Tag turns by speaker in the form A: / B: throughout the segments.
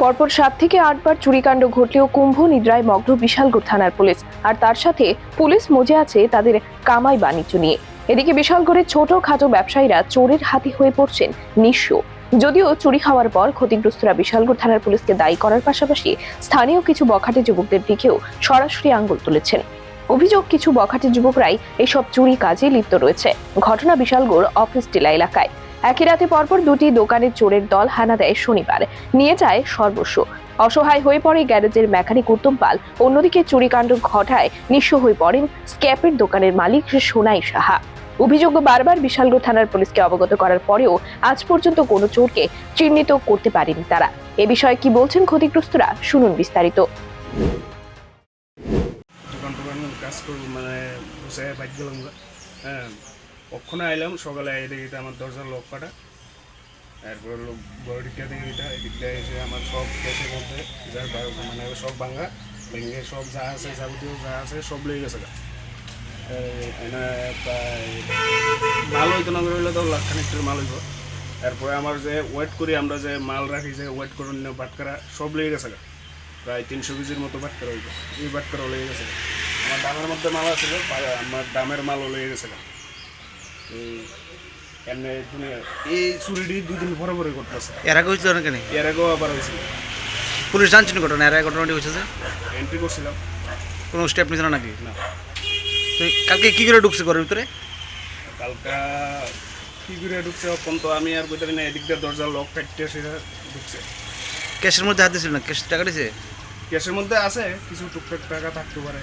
A: পরপর সাত থেকে আটবার চুরিকাণ্ড ঘটলেও কুম্ভ নিদ্রায় মগ্ন বিশালগড় থানার পুলিশ। আর তার সাথে পুলিশ মজে আছে তাদের কামাই বাণিজ্য নিয়ে। এদিকে বিশালগড়ের ছোট খাটো ব্যবসায়ীরা চোরের হাতি হয়ে পড়ছেন নিঃস্ব। যদিও চুরি হওয়ার পর ক্ষতিগ্রস্তরা বিশালগড় থানার পুলিশকে দায়ী করার পাশাপাশি স্থানীয় কিছু বখাটে যুবকদের দিকেও সরাসরি আঙ্গুল তুলেছেন। অভিযোগ, কিছু বখাটে যুবকরাই এসব চুরি কাজে লিপ্ত রয়েছে। ঘটনা বিশালগড় অফিস টিলা এলাকায়। একই রাতে পরপর দুটি দোকানের চোরের দল হানা দেয় শনিবার। নিয়ে যায় সর্বস্ব। অসহায় হয়ে পড়ে গ্যারেজের মেকানিক উত্তম পাল। অন্যদিকে চুরিকাণ্ড ঘটায়, নিঃস্ব হয়ে পড়েন স্ক্যাপের দোকানের মালিক সোনাই সাহা। অভিযোগ বারবার বিশালগড় থানার পুলিশকে অবগত করার পরেও আজ পর্যন্ত কোনো চোরকে চিহ্নিত করতে পারেনি তারা। এ বিষয়ে কি বলছেন ক্ষতিগ্রস্তরা, শুনুন বিস্তারিত।
B: কাজ মানে কখনো আইলাম, সকালে এই দিকে আমার দরজার লক কাটা। এরপর বড় দিকটা দিকে এটা, এদিকটা এসে আমার সব কেসের মধ্যে যা বা- মানে সব ভাঙা, ভেঙে সব যা আছে, যাবতীয় যা আছে, সব লেগে গেছে প্রায় মাল হইতো না রইলে তো লাখ খানিকটার মাল হইব। এরপরে আমার যে ওয়েট করি, আমরা যে মাল রাখি, যে ওয়েট করে নিয়ে বাটকারা সব লেগে গেছে। প্রায় তিনশো কেজির মতো বাটকারা হইব, এই বাটকারা লেগে গেছে আমার দামের মধ্যে মাল আছে আমার দামের মালও লেগে গেছে এমনি এই চুরিটি দুই দিন পরে পরে করতেছে।
C: এর আগে হয়েছিল না কেন
B: এর আগেও আবার হয়েছিল।
C: পুলিশ জানছেন ঘটনা? এর আগে ঘটনাটি হয়েছে যে?
B: এন্ট্রি করছিলাম।
C: কোনো স্টেপ নিয়েছিল না নাকি?
B: না।
C: তো কালকে কি করে ঢুকছে ঘরের ভিতরে?
B: কালকা কি করে ঢুকছে কোন তো আমি আর বলতে পারি না এদিক দিয়ে দরজার লক কাটতে সেটা ঢুকছে।
C: ক্যাশের মধ্যে হাত দিয়েছিল না? ক্যাশ টাকা দিয়েছে
B: ক্যাশের মধ্যে আছে কিছু টুকটাক টাকা থাকতে পারে।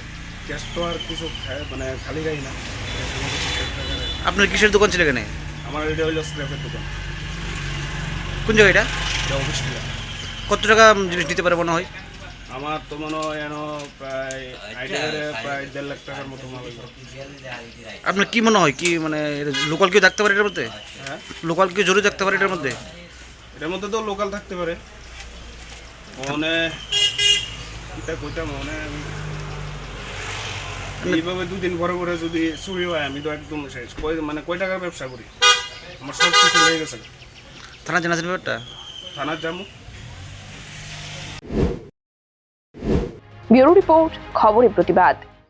B: ক্যাশ তো আর কিছু মানে খালি যাই না ক্যাশের মধ্যে টুকটাক টাকা রাখে।
C: আপনার কিসের দোকান ছিল এখানে?
B: আমার এটা হইল স্ক্র্যাপের দোকান।
C: কোন জায়গা এটা?
B: এটা অফিস
C: কত টাকা জিনিস নিতে পারে মনে হয়?
B: আমার তো মনে হয় যেন প্রায় আইডিয়ারে প্রায় দেড় লাখ টাকার মতো মাল।
C: আপনার কি মনে হয়? কি মানে লোকাল কেউ থাকতে পারে এটার মধ্যে?
B: হ্যাঁ?
C: লোকাল কেউ জরুরি থাকতে পারে এটার মধ্যে?
B: এটার মধ্যে তো লোকাল থাকতে পারে। মনে এটা কইতাম মনে এইভাবে দুদিন পরে পরে যদি চুরি হয় আমি তো একদম শেষ। কই- মানে কয় টাকার ব্যবসা করি? আমার সব কিছু হয়ে গেছে।
C: থানা জানাছেন ব্যাপারটা?
B: থানার যাব
A: ব্যুরো রিপোর্ট খবরের প্রতিবাদ।